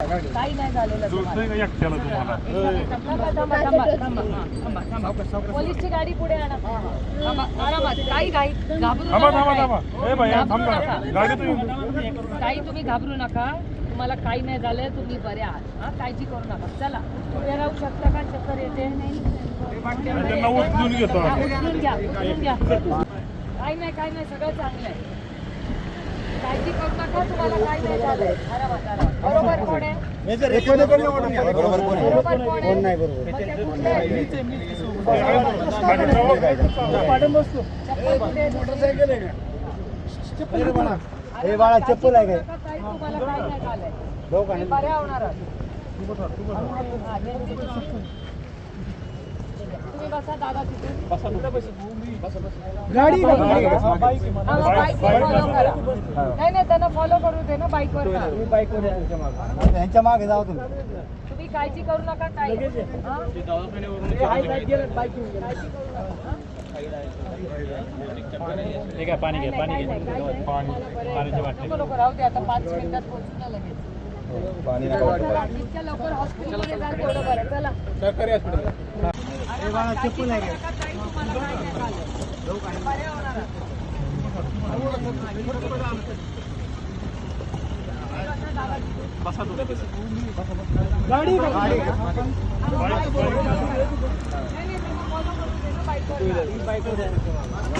काही नाही झालेलं. पोलीसची गाडी पुढे आणा. आरामात. काही घाबरू नका. तुम्ही घाबरू नका. तुम्हाला काही नाही झालं तुम्ही बरे आहात. हा काळजी करू नका. चला. उभे राहू शकता का? चक्कर येते. हा. उचलून घ्या घ्या. काही नाही काही नाही. सगळं चांगलं आहे काळजी करू नका तुम्हाला काही नाही झालंय आरामात आरामात बरोबर कोण आहे? बरोबर कोण आहे? बरोबर कोण आहे? कोण नाही बरोबर. मग ते कुठले? आहे? चप्पल कुठे? आहे? हे बाळा चप्पल आहे काय? होणार. हा, गाडी नाही नाही त्यांना फॉलो करू दे ना बाईकवर का बाईक ह्यांच्या मागे. जाऊ तुम्ही. तुम्ही काळजी करू नका हा? आहे पाणी घे पाणी काही घे नाही, काही नाही. पाणी पाण्याची बाटली. नको, नको, राहू दे आता पाच मिनिटात पोहोचू ना लगेच. पाणी चला, जितक्या लवकर हॉस्पिटलमध्ये जाल तेवढं बरं. अरे बाळा, आहे नाही, जा.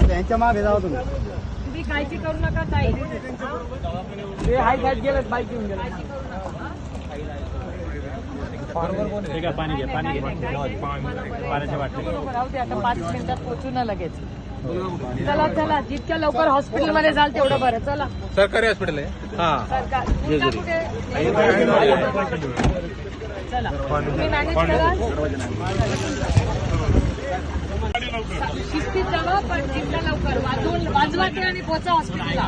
ह्यांच्या मागे जाऊ तुम्ही तुम्ही काळजी करू नका ताई हा? काळजी करू नका, हा? पाणी पाणी राहू दे आता पाच मिनिटात पोहोचू ना लगेच. चला चला जितक्या लवकर हॉस्पिटलमध्ये जाल तेवढं बरं चला. सरकारी हॉस्पिटल आहे. हा. सरकार मुलगा कुठे चला तुम्ही मॅनेज करा शिस्तीत जावा पण जितक्या लवकर. वाजवून वाजवा ते आणि पोचा हॉस्पिटलला.